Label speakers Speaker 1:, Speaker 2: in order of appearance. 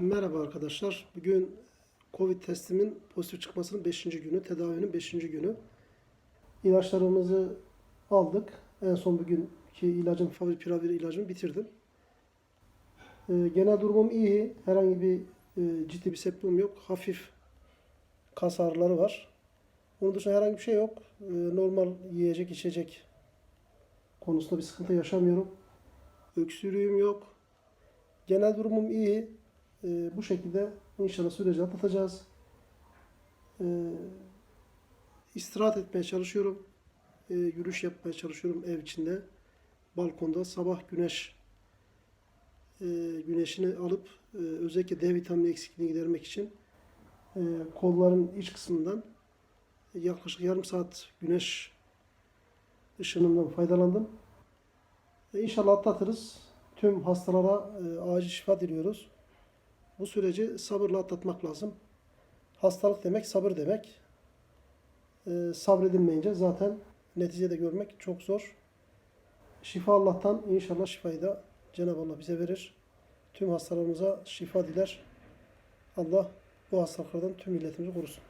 Speaker 1: Merhaba arkadaşlar. Bugün Covid testimin pozitif çıkmasının 5. günü, tedavinin 5. günü. İlaçlarımızı aldık. En son bugünkü ilacım, favipiravir ilacımı bitirdim. Ee, genel durumum iyi. Herhangi bir e, ciddi bir septum yok. Hafif kas ağrıları var. Onun dışında herhangi bir şey yok. Ee, normal yiyecek, içecek konusunda bir sıkıntı yaşamıyorum. Öksürüğüm yok. Genel durumum iyi. Ee, bu şekilde inşallah süreci atlatacağız. Ee, istirahat etmeye çalışıyorum. Ee, yürüyüş yapmaya çalışıyorum ev içinde. Balkonda sabah güneş e, güneşini alıp e, özellikle D vitamini eksikliğini gidermek için e, kolların iç kısmından yaklaşık yarım saat güneş ışınından faydalandım. E, İnşallah atlatırız. Tüm hastalara e, acil şifa diliyoruz. Bu süreci sabırla atlatmak lazım. Hastalık demek sabır demek. E, sabredilmeyince zaten neticede görmek çok zor. Şifa Allah'tan inşallah şifayı da Cenab-ı Allah bize verir. Tüm hastalarımıza şifa diler. Allah bu hastalıklardan tüm milletimizi korusun.